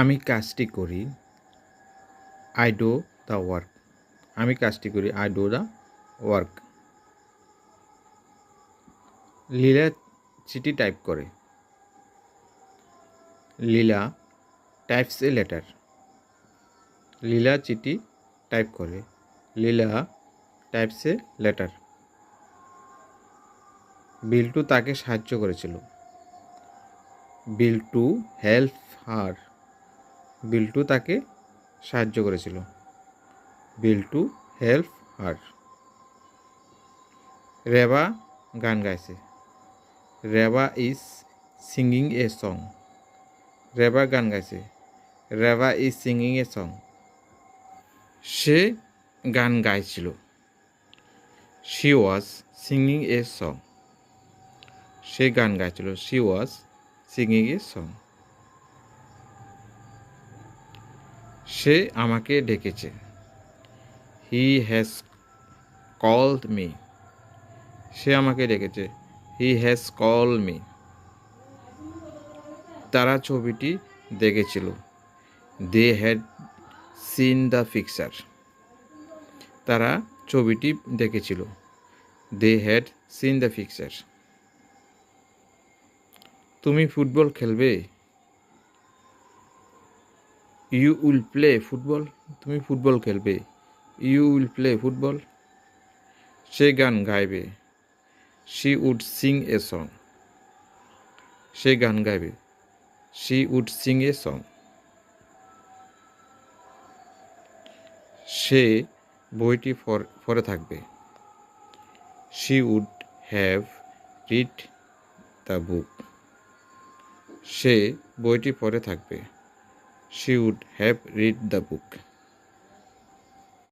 আমি কাজটি করি আই ডো দ্য ওয়ার্ক আমি কাজটি করি I do the work Leela চিঠি টাইপ করে। লীলা টাইপস এ লেটার লীলা চিঠি টাইপ করে। Leela types a letter Biltu তাকে সাহায্য করেছিল। বিল্টু হেল্প হার বিল্টু তাকে সাহায্য করেছিল। বিল্টু, হেল্প হার রেবা গান গাইছে। Reba is singing a song. Reba গান গাইছে। Reba is singing a song. সে গান গাইছিল। She was singing a song. সে গান গাইছিল। She was singing a song. সে আমাকে ডেকেছে। হি হ্যাজ কলড মি সে আমাকে ডেকেছে। হি হ্যাজ কল মি তারা ছবিটি দেখেছিল। They had seen the picture তারা ছবিটি দেখেছিল। They had seen the picture তুমি ফুটবল খেলবে? ইউ উইল প্লে ফুটবল তুমি ফুটবল খেলবে। ইউ উইল প্লে ফুটবল সে গান গাইবে। She would sing a song সে গান গাইবে। She would sing a song সে বইটি পর- থাকবে। She would have read the book সে বইটি পরে থাকবে। She would have read the book